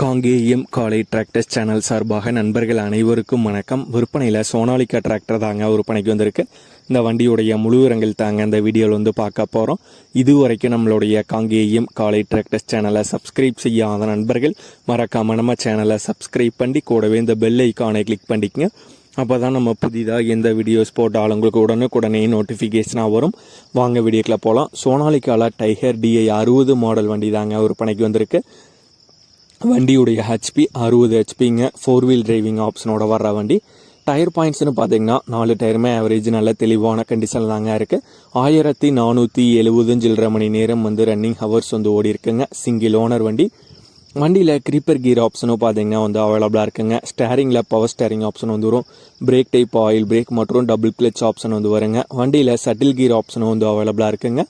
காங்கேயம் காலை tractors channel சார்பாக நண்பர்கள் அனைவருக்கும் வணக்கம். விற்பனையில் சோனாலிக்கா டிராக்டர் தாங்க விற்பனைக்கு வந்திருக்கு. இந்த வண்டியுடைய முழு விவரங்கள் தாங்க இந்த வீடியோவில் வந்து பார்க்க போகிறோம் இதுவரைக்கும் நம்மளுடைய காங்கேயம் காலை டிராக்டர்ஸ் சேனலை சப்ஸ்கிரைப் செய்யாத நண்பர்கள் மறக்காம நம்ம சேனலை சப்ஸ்கிரைப் பண்ணி கூடவே இந்த பெல் ஐக்கானை கிளிக் பண்ணிக்கங்க. அப்போ தான் நம்ம புதிதாக எந்த வீடியோஸ் போட்டாலும் உங்களுக்கு உடனுக்குடனே நோட்டிஃபிகேஷனாக வரும். வாங்க வீடியோக்கில் போகலாம் சோனாலிக்காவில் டைகர் டிஐ அறுபது மாடல் வண்டி தாங்க விற்பனைக்கு வந்திருக்கு. வண்டியுடைய ஹெச்பி அறுபது ஹெச்பிங்க ஃபோர் வீல் டிரைவிங் ஆப்ஷனோட வர்ற வண்டி. டயர் பாயிண்ட்ஸ்னு பார்த்தீங்கன்னா நாலு டயருமே ஆவரேஜ் நல்ல தெளிவான கண்டிஷன் தாங்க இருக்குது ஆயிரத்தி நானூற்றி எழுபது சில்லரை மணி நேரம் வந்து ரன்னிங் ஹவர்ஸ் வந்து ஓடி இருக்குங்க. சிங்கிள் ஓனர் வண்டி. வண்டியில் க்ரீப்பர் கீர் ஆப்ஷனும் பார்த்தீங்கன்னா வந்து அவைலபிளாக இருக்குங்க. ஸ்டேரிங்கில் பவர் ஸ்டேரிங் ஆப்ஷன் வந்து வரும். பிரேக் டைப் ஆயில் பிரேக் மற்றும் டபுள் கிளச் ஆப்ஷன் வந்து வருங்க. வண்டியில் சட்டில் கீர் ஆப்ஷனும் வந்து அவைலபிளாக இருக்குங்க.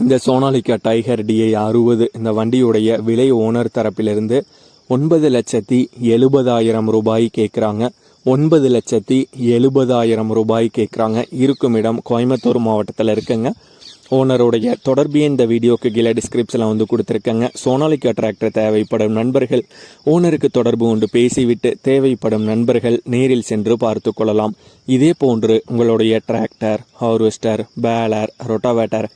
இந்த சோனாலிகா டைகர் டிஐ அறுபது இந்த வண்டியுடைய விலை ஓனர் தரப்பிலிருந்து ஒன்பது லட்சத்தி எழுபதாயிரம் ரூபாய் கேட்குறாங்க. ஒன்பது லட்சத்தி எழுபதாயிரம் ரூபாய் கேட்குறாங்க. இருக்கும் இடம் கோயம்புத்தூர் மாவட்டத்தில் இருக்குங்க. ஓனருடைய தொடர்பு இந்த வீடியோக்கு கீழே டிஸ்கிரிப்ஷனில் வந்து கொடுத்துருக்கேங்க. சோனாலிகா டிராக்டர் தேவைப்படும் நண்பர்கள் ஓனருக்கு தொடர்பு கொண்டு பேசிவிட்டு தேவைப்படும் நண்பர்கள் நேரில் சென்று பார்த்து கொள்ளலாம். இதே போன்று உங்களுடைய tractor harvester baler rotavator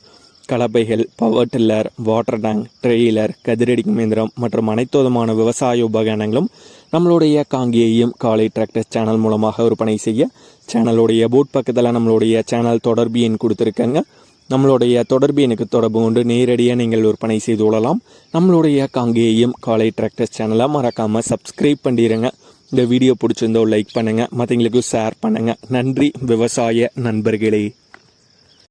கலப்பைகள் power tiller water tank trailer கதிரடிக்கும் இயந்திரம் மற்றும் அனைத்து விதமான விவசாய உபகரணங்களும் நம்மளுடைய காங்கேயம் காலை டிராக்டர் சேனல் மூலமாக விற்பனை செய்ய சேனலுடைய போட் பக்கத்தில் நம்மளுடைய சேனல் தொடர்பு எண் கொடுத்துருக்கேங்க. நம்மளுடைய தொடர்பு எனக்கு தொடர்பு கொண்டு நேரடியாக நீங்கள் விற்பனை செய்து கொள்ளலாம். நம்மளுடைய காங்கேயம் காலை டிராக்டர் சேனலை மறக்காமல் சப்ஸ்கிரைப் பண்ணிடுங்க இந்த வீடியோ பிடிச்சிருந்தோ லைக் பண்ணுங்கள் மற்றவங்களுக்கு ஷேர் பண்ணுங்கள் நன்றி. விவசாய நண்பர்களே.